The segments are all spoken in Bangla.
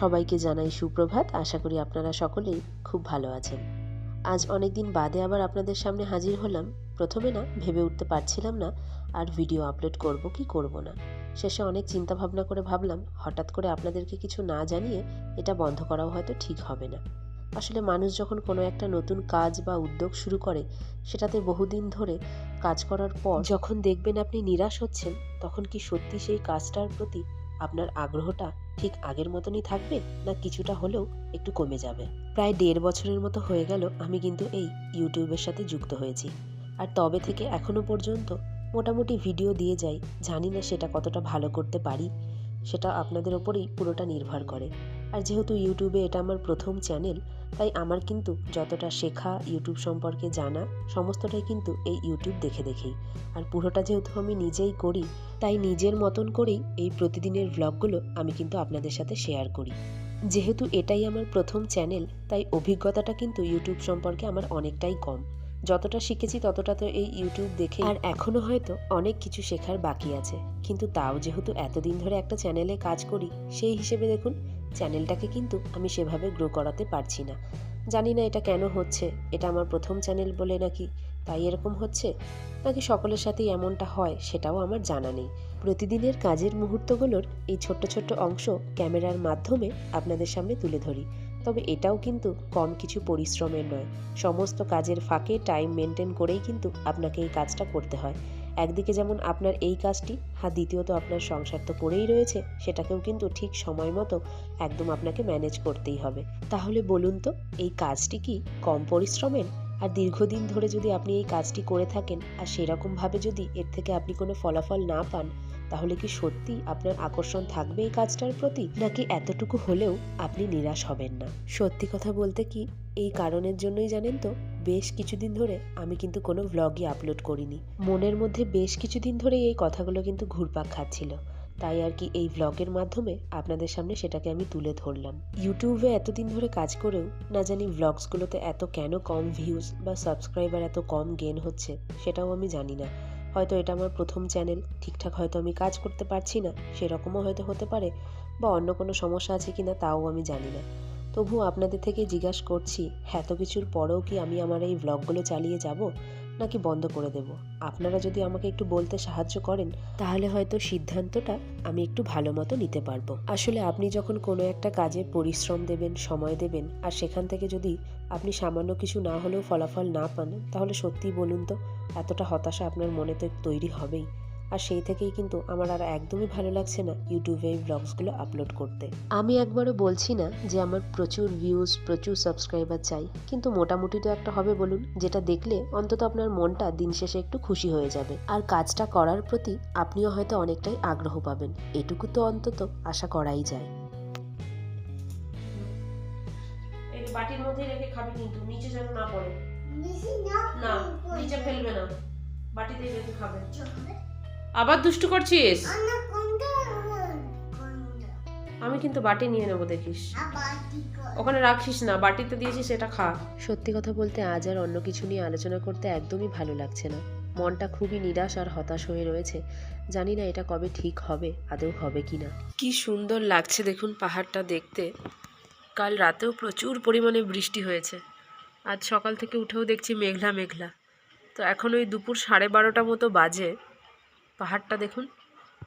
সবাইকে জানাই সুপ্রভাত। আশা করি আপনারা সকলেই খুব ভালো আছেন। আজ অনেক দিন বাদে আবার আপনাদের সামনে হাজির হলাম। প্রথমে না, ভেবে উঠতে পারছিলাম না, আর ভিডিও আপলোড করব কি করব না। শেষে অনেক চিন্তা ভাবনা করে ভাবলাম, হঠাৎ করে আপনাদেরকে কিছু না জানিয়ে এটা বন্ধ করাও হয়তো ঠিক হবে না। আসলে মানুষ যখন কোনো একটা নতুন কাজ বা উদ্যোগ শুরু করে, সেটাতে বহুদিন ধরে কাজ করার পর যখন দেখবেন আপনি নিরাশ হচ্ছেন, তখন কি সত্যি সেই কাজটার প্রতি আপনার আগ্রহটা ঠিক আগের মতনই থাকবে না কিছুটা হলেও একটু কমে যাবে? প্রায় দেড় বছরের মতো হয়ে গেল আমি কিন্তু এই ইউটিউবের সাথে যুক্ত হয়েছি। আর তবে থেকে এখনও পর্যন্ত মোটামুটি ভিডিও দিয়ে যাই, জানি না সেটা কতটা ভালো করতে পারি, সেটা আপনাদের ওপরেই পুরোটা নির্ভর করে। আর যেহেতু ইউটিউবে এটা আমার প্রথম চ্যানেল, তাই আমার কিন্তু যতটা শেখা ইউটিউব সম্পর্কে জানা, সমস্তটাই কিন্তু এই ইউটিউব দেখে দেখেই। আর পুরোটা যেহেতু আমি নিজেই করি, তাই নিজের মতন করেই এই প্রতিদিনের ভ্লগগুলো আমি কিন্তু আপনাদের সাথে শেয়ার করি। যেহেতু এটাই আমার প্রথম চ্যানেল, তাই অভিজ্ঞতাটা কিন্তু ইউটিউব সম্পর্কে আমার অনেকটাই কম। যতটা শিখেছি ততটা তো এই ইউটিউব দেখে আর এখনও হয়তো অনেক কিছু শেখার বাকি আছে। কিন্তু তাও যেহেতু এতদিন ধরে একটা চ্যানেলে কাজ করি, সেই হিসেবে দেখুন চ্যানেলটাকে কিন্তু আমি সেভাবে গ্রো করাতে পারছি না। জানি না এটা কেন হচ্ছে, এটা আমার প্রথম চ্যানেল বলে নাকি তাই এরকম হচ্ছে, নাকি সকলের সাথেই এমনটা হয় সেটাও আমার জানা নেই। প্রতিদিনের কাজের মুহূর্তগুলোর এই ছোট্ট ছোট্ট অংশ ক্যামেরার মাধ্যমে আপনাদের সামনে তুলে ধরি। তবে এটাও কিন্তু কম কিছু পরিশ্রমের নয়। সমস্ত কাজের ফাঁকে টাইম মেনটেন করেই কিন্তু আপনাকে এই কাজটা করতে হয়। একদিকে যেমন আপনার এই কাজটি, আর দ্বিতীয়ত আপনার সংসার তো পড়েই রয়েছে, সেটাকেও কিন্তু ঠিক সময় মতো একদম আপনাকে ম্যানেজ করতেই হবে। তাহলে বলুন তো, এই কাজটি কি কম পরিশ্রমের? আর দীর্ঘদিন ধরে যদি আপনি এই কাজটি করে থাকেন, আর সেরকমভাবে যদি এর থেকে আপনি কোনো ফলাফল না পান তাহলে কি সত্যি আপনার আকর্ষণ থাকবে এই কাজটার প্রতি? নাকি এতটুকু হলেও আপনি নিরাশ হবেন না? সত্যি কথা বলতে কি, এই কারণের জন্যই জানেন তো, বেশ কিছুদিন ধরে আমি কিন্তু কোনো ভ্লগই আপলোড করিনি। মনের মধ্যে বেশ কিছুদিন ধরে এই কথাগুলো কিন্তু ঘুরপাক খাচ্ছিল। তাই আর কি এই ভ্লগের মাধ্যমে আপনাদের সামনে সেটাকে আমি তুলে ধরলাম। ইউটিউবে এতদিন ধরে কাজ করেও না জানি ভ্লগসগুলোতে এত কেন কম ভিউজ বা সাবস্ক্রাইবার এত কম গেন হচ্ছে, সেটাও আমি জানি না। হয়তো এটা আমার প্রথম চ্যানেল, ঠিকঠাক হয়তো আমি কাজ করতে পারছি না, সেরকমও হয়তো হতে পারে, বা অন্য কোনো সমস্যা আছে কি না তাও আমি জানি না। তবুও আপনাদের থেকে জিজ্ঞাসা করছি, এত কিছুর পরেও কি আমি আমার এই ব্লগগুলো চালিয়ে যাব? নাকি বন্ধ করে দেব? আপনারা যদি আমাকে একটু বলতে সাহায্য করেন, তাহলে হয়তো সিদ্ধান্তটা আমি একটু ভালো মতো নিতে পারব। আসলে আপনি যখন কোনো একটা কাজে পরিশ্রম দেবেন, সময় দেবেন, আর সেখান থেকে যদি আপনি সামান্য কিছু না হলেও ফলাফল না পান, তাহলে সত্যিই বলুন তো, এতটা হতাশা আপনার মনে তো তৈরি হবেই। আর সেই থেকেই কিন্তু আমার আর একদমই ভালো লাগছে না ইউটিউবে এই ব্লগসগুলো আপলোড করতে। আমি একবারও বলছি না যে আমার প্রচুর ভিউজ প্রচুর সাবস্ক্রাইবার চাই কিন্তু মোটামুটি তো একটা হবে বলুন যেটা দেখলে অন্তত আপনার মনটা দিন শেষে একটু খুশি হয়ে যাবে। আর কাজটা করার প্রতি আপনিও হয়তো অনেকটাই আগ্রহ পাবেন এটুকু তো অন্তত আশা করাই যায়। বাটির মধ্যে রেখে খাবি কিন্তু নিচে যেন না পড়ে। না নিচে ফেলবে না বাটিতে রেখে খাবে। আবার দুষ্টু করছিস? আমি কিন্তু বাটি নিয়ে নেব দেখিস। ওখানে রাখিস না বাটিতে দিয়েছিস সেটা খা। সত্যি কথা বলতে আজ আর অন্য কিছু নিয়ে আলোচনা করতে একদমই ভালো লাগছে না। মনটা খুবই নিরাশ আর হতাশ হয়ে রয়েছে। জানি না এটা কবে ঠিক হবে আদৌ হবে কি না। কি সুন্দর লাগছে দেখুন পাহাড়টা দেখতে। কাল রাতেও প্রচুর পরিমাণে বৃষ্টি হয়েছে। আজ সকাল থেকে উঠেও দেখছি মেঘলা মেঘলা। তো এখন ওই দুপুর সাড়ে বারোটা মতো বাজে। পাহাড়টা দেখুন,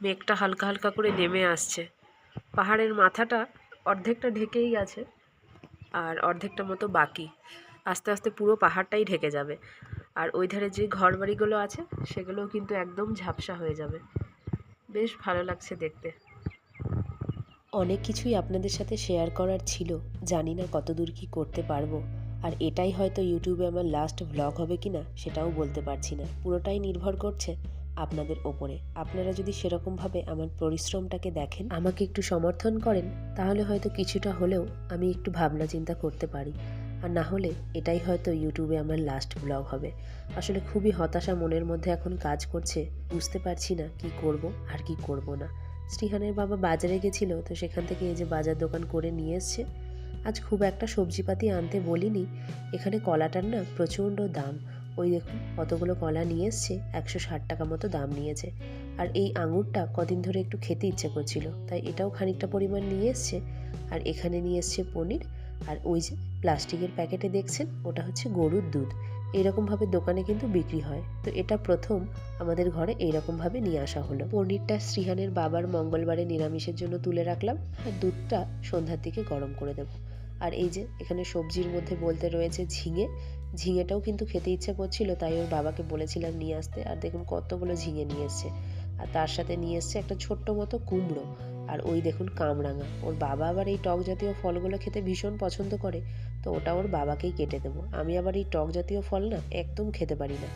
মেঘটা হালকা হালকা করে নেমে আসছে। পাহাড়ের মাথাটা অর্ধেকটা ঢেকেই গেছে আর অর্ধেকটা মতো বাকি। আস্তে আস্তে পুরো পাহাড়টাই ঢেকে যাবে। আর ওই ধারে যে ঘর বাড়িগুলো আছে, সেগুলোও কিন্তু একদম ঝাপসা হয়ে যাবে। বেশ ভালো লাগছে দেখতে। অনেক কিছুই আপনাদের সাথে শেয়ার করার ছিল। জানি না কতদূর কি করতে পারব। আর এটাই হয়তো ইউটিউবে আমার লাস্ট ভ্লগ হবে কি না সেটাও বলতে পারছি না। পুরোটাই নির্ভর করছে আপনাদের ওপরে। আপনারা যদি সেরকমভাবে আমার পরিশ্রমটাকে দেখেন, আমাকে একটু সমর্থন করেন, তাহলে হয়তো কিছুটা হলেও আমি একটু ভাবনা চিন্তা করতে পারি। আর না হলে এটাই হয়তো ইউটিউবে আমার লাস্ট ব্লগ হবে। আসলে খুবই হতাশা মনের মধ্যে এখন কাজ করছে, বুঝতে পারছি না কি করব আর কি করব না। শ্রীহানের বাবা বাজারে গেছিল, তো সেখান থেকে এই যে বাজার দোকান করে নিয়ে এসছে। আজ খুব একটা সবজিপাতি আনতে বলিনি, এখানে কলাটার না প্রচণ্ড দাম। ওই দেখুন কতগুলো কলা নিয়ে এসছে, একশো ষাট টাকা মতো দাম নিয়েছে। আর এই আঙুরটা কদিন ধরে একটু খেতে ইচ্ছে করছিল, তাই এটাও খানিকটা পরিমাণ নিয়ে এসছে। আর এখানে নিয়ে এসছে পনির, আর ওই যে প্লাস্টিকের প্যাকেটে দেখছেন, ওটা হচ্ছে গরুর দুধ। এরকমভাবে দোকানে কিন্তু বিক্রি হয়। তো এটা প্রথম আমাদের ঘরে এইরকমভাবে নিয়ে আসা হলো। পনিরটা শ্রীহানের বাবার মঙ্গলবারে নিরামিষের জন্য তুলে রাখলাম, আর দুধটা সন্ধ্যার দিকে গরম করে দেবো। আর এই যে এখানে সবজির মধ্যে বলতে রয়েছে ঝিঙে। ঝিঙেটাও কিন্তু খেতে ইচ্ছে করছিল, তাই ওর বাবাকে বলেছিলাম নিয়ে আসতে। আর দেখুন কতগুলো ঝিঙে নিয়ে এসছে। আর তার সাথে নিয়ে এসছে একটা ছোট্ট মতো কুমড়ো। আর ওই দেখুন কামরাঙা। ওর বাবা আবার এই টক জাতীয় ফলগুলো খেতে ভীষণ পছন্দ করে। তো ওটা ওর বাবাকেই কেটে দেবো। আমি আবার এই টক জাতীয় ফল না একদম খেতে পারি না।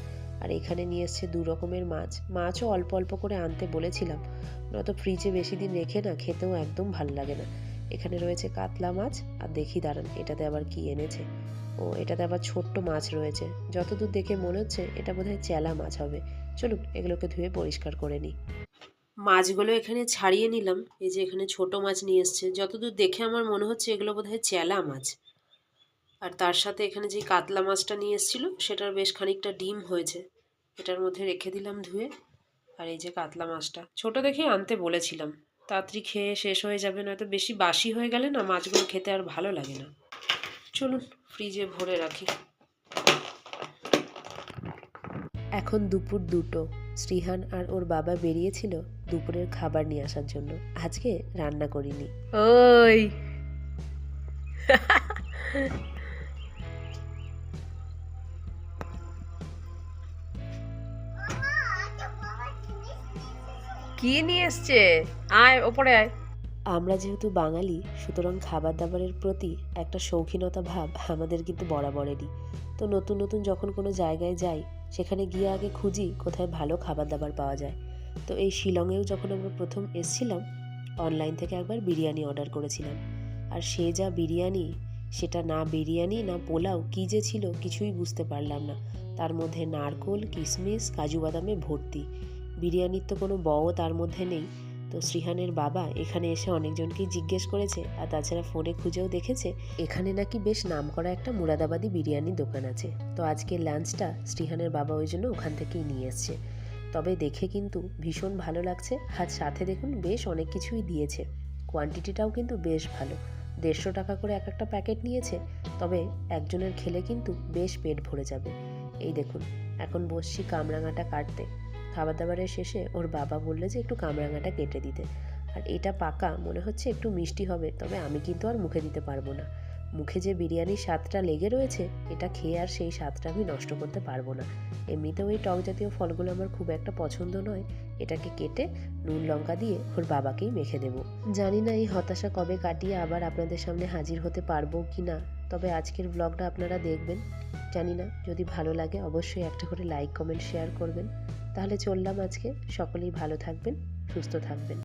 আর এখানে নিয়ে এসছে দু রকমের মাছ। মাছও অল্প অল্প করে আনতে বলেছিলাম। নয়তো ফ্রিজে বেশি দিন রেখে না, খেতেও একদম ভালো লাগে না। এখানে রয়েছে কাতলা মাছ, আর দেখি দাঁড়ান, এটাতে আবার কি এনেছে? ও, এটাতে আবার ছোট্ট মাছ রয়েছে। যতদূর দেখে মনে হচ্ছে, এটা বোধহয় চেলা মাছ হবে। চলুন, এগুলোকে ধুয়ে পরিষ্কার করে নিই। মাছগুলো এখানে ছাড়িয়ে নিলাম। এই যে এখানে ছোট মাছ নিয়ে এসছে। যতদূর দেখে আমার মনে হচ্ছে, এগুলো বোধহয় চেলা মাছ। আর তার সাথে এখানে যে কাতলা মাছটা নিয়ে এসেছিল, সেটার বেশ খানিকটা ডিম হয়েছে। এটার মধ্যে রেখে দিলাম ধুয়ে। আর এই যে কাতলা মাছটা। ছোট দেখে আনতে বলেছিলাম। তাড়াতাড়ি খেয়ে শেষ হয়ে যাবে নয়তো বেশি বাসি হয়ে গেলে না মাছগুলো খেতে আর ভালো লাগে না। চলুন ফ্রিজে ভরে রাখি। এখন দুপুর দুটো। শ্রীহান আর ওর বাবা বেরিয়েছিল দুপুরের খাবার নিয়ে আসার জন্য। আজকে রান্না করিনি। ওই। কি নিয়ে এসছে? আয়, ওপরে আয়। আমরা যেহেতু বাঙালি, সুতরাং খাবার দাবারের প্রতি একটা শৌখিনতা ভাব আমাদের কিন্তু বরাবরেরই। তো নতুন নতুন যখন কোনো জায়গায় যাই, সেখানে গিয়ে আগে খুঁজি কোথায় ভালো খাবার দাবার পাওয়া যায়। তো এই শিলংয়েও যখন আমরা প্রথম এসছিলাম অনলাইন থেকে একবার বিরিয়ানি অর্ডার করেছিলাম। আর সে যা বিরিয়ানি, সেটা না বিরিয়ানি, না পোলাও, কী যে ছিল কিছুই বুঝতে পারলাম না। তার মধ্যে নারকোল, কিশমিশ, কাজু বাদামে ভর্তি। বিরিয়ানির তো কোনো বও তার মধ্যে নেই। তো শ্রীহানের বাবা এখানে এসে অনেকজনকেই জিজ্ঞেস করেছে আর তাছাড়া ফোনে খুঁজেও দেখেছে, এখানে নাকি বেশ নামকরা একটা মুরাদাবাদি বিরিয়ানির দোকান আছে। তো আজকে লাঞ্চটা শ্রীহানের বাবা ওই জন্য ওখান থেকেই নিয়ে এসছে। তবে দেখে কিন্তু ভীষণ ভালো লাগছে। আর সাথে দেখুন বেশ অনেক কিছুই দিয়েছে। কোয়ান্টিটিটাও কিন্তু বেশ ভালো। দেড়শো টাকা করে এক একটা প্যাকেট নিয়েছে। তবে একজনের খেলে কিন্তু বেশ পেট ভরে যাবে। এই দেখুন, এখন বসছি কামরাঙাটা কাটতে। খাবার দাবারের শেষে ওর বাবা বলল যে একটু কামরাঙাটা কেটে দিতে। আর এটা পাকা, মনে হচ্ছে একটু মিষ্টি হবে, তবে আমি কিন্তু আর মুখে দিতে পারব না। মুখে যে বিরিয়ানির স্বাদটা লেগে রয়েছে, এটা খেয়ে আর সেই স্বাদটা আমি নষ্ট করতে পারব না। এমনিতেও এই টক জাতীয় ফলগুলো আমার খুব একটা পছন্দ নয়। এটাকে কেটে নুন, লঙ্কা দিয়ে ওর বাবাকেই মেখে দেবো। জানি না এই হতাশা কবে কাটিয়ে আবার আপনাদের সামনে হাজির হতে পারব কি না, তবে আজকের ব্লগটা আপনারা দেখবেন। জানি না, যদি ভালো লাগে অবশ্যই একটা করে লাইক কমেন্ট শেয়ার করবেন। তাহলে চললাম আজকে। সকলেই ভালো থাকবেন সুস্থ থাকবেন।